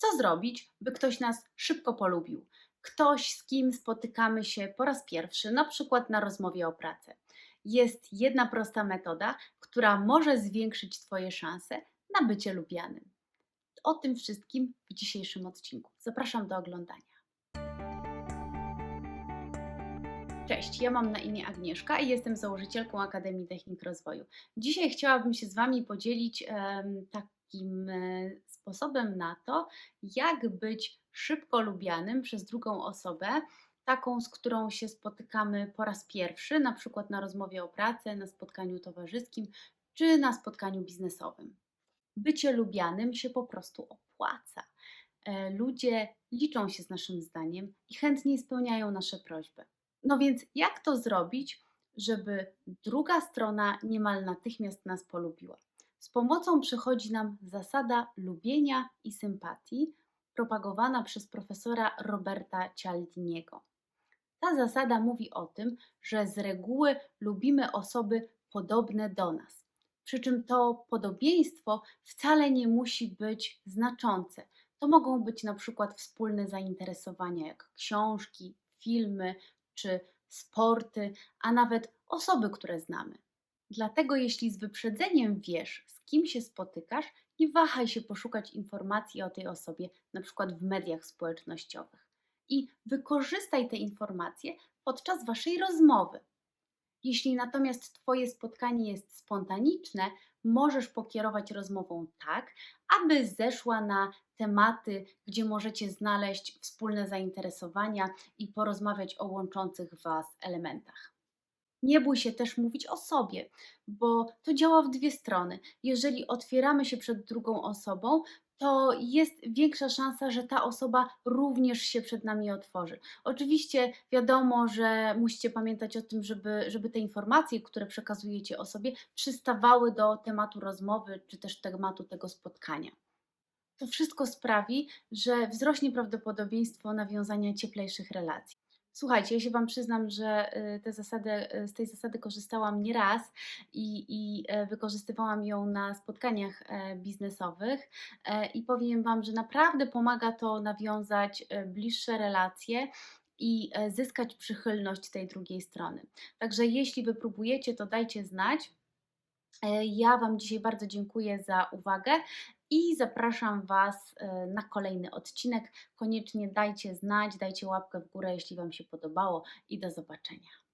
Co zrobić, by ktoś nas szybko polubił? Ktoś, z kim spotykamy się po raz pierwszy, na przykład na rozmowie o pracę. Jest jedna prosta metoda, która może zwiększyć Twoje szanse na bycie lubianym. O tym wszystkim w dzisiejszym odcinku. Zapraszam do oglądania. Cześć, ja mam na imię Agnieszka i jestem założycielką Akademii Technik Rozwoju. Dzisiaj chciałabym się z Wami podzielić em, takim e, sposobem na to, jak być szybko lubianym przez drugą osobę, taką, z którą się spotykamy po raz pierwszy, na przykład na rozmowie o pracę, na spotkaniu towarzyskim czy na spotkaniu biznesowym. Bycie lubianym się po prostu opłaca. E, Ludzie liczą się z naszym zdaniem i chętnie spełniają nasze prośby. No więc jak to zrobić, żeby druga strona niemal natychmiast nas polubiła? Z pomocą przychodzi nam zasada lubienia i sympatii, propagowana przez profesora Roberta Cialdiniego. Ta zasada mówi o tym, że z reguły lubimy osoby podobne do nas. Przy czym to podobieństwo wcale nie musi być znaczące. To mogą być na przykład wspólne zainteresowania, jak książki, filmy czy sporty, a nawet osoby, które znamy. Dlatego, jeśli z wyprzedzeniem wiesz, z kim się spotykasz, nie wahaj się poszukać informacji o tej osobie, na przykład w mediach społecznościowych. I wykorzystaj te informacje podczas waszej rozmowy. Jeśli natomiast Twoje spotkanie jest spontaniczne, możesz pokierować rozmową tak, aby zeszła na tematy, gdzie możecie znaleźć wspólne zainteresowania i porozmawiać o łączących Was elementach. Nie bój się też mówić o sobie, bo to działa w dwie strony. Jeżeli otwieramy się przed drugą osobą, to jest większa szansa, że ta osoba również się przed nami otworzy. Oczywiście wiadomo, że musicie pamiętać o tym, żeby, żeby te informacje, które przekazujecie osobie, przystawały do tematu rozmowy czy też tematu tego spotkania. To wszystko sprawi, że wzrośnie prawdopodobieństwo nawiązania cieplejszych relacji. Słuchajcie, ja się Wam przyznam, że y, te zasady, y, z tej zasady korzystałam nieraz i, i e, wykorzystywałam ją na spotkaniach e, biznesowych e, i powiem Wam, że naprawdę pomaga to nawiązać bliższe relacje i zyskać przychylność tej drugiej strony. Także jeśli wypróbujecie, to dajcie znać. Ja Wam dzisiaj bardzo dziękuję za uwagę i zapraszam Was e, na kolejny odcinek. Koniecznie dajcie znać, dajcie łapkę w górę, jeśli Wam się podobało i do zobaczenia.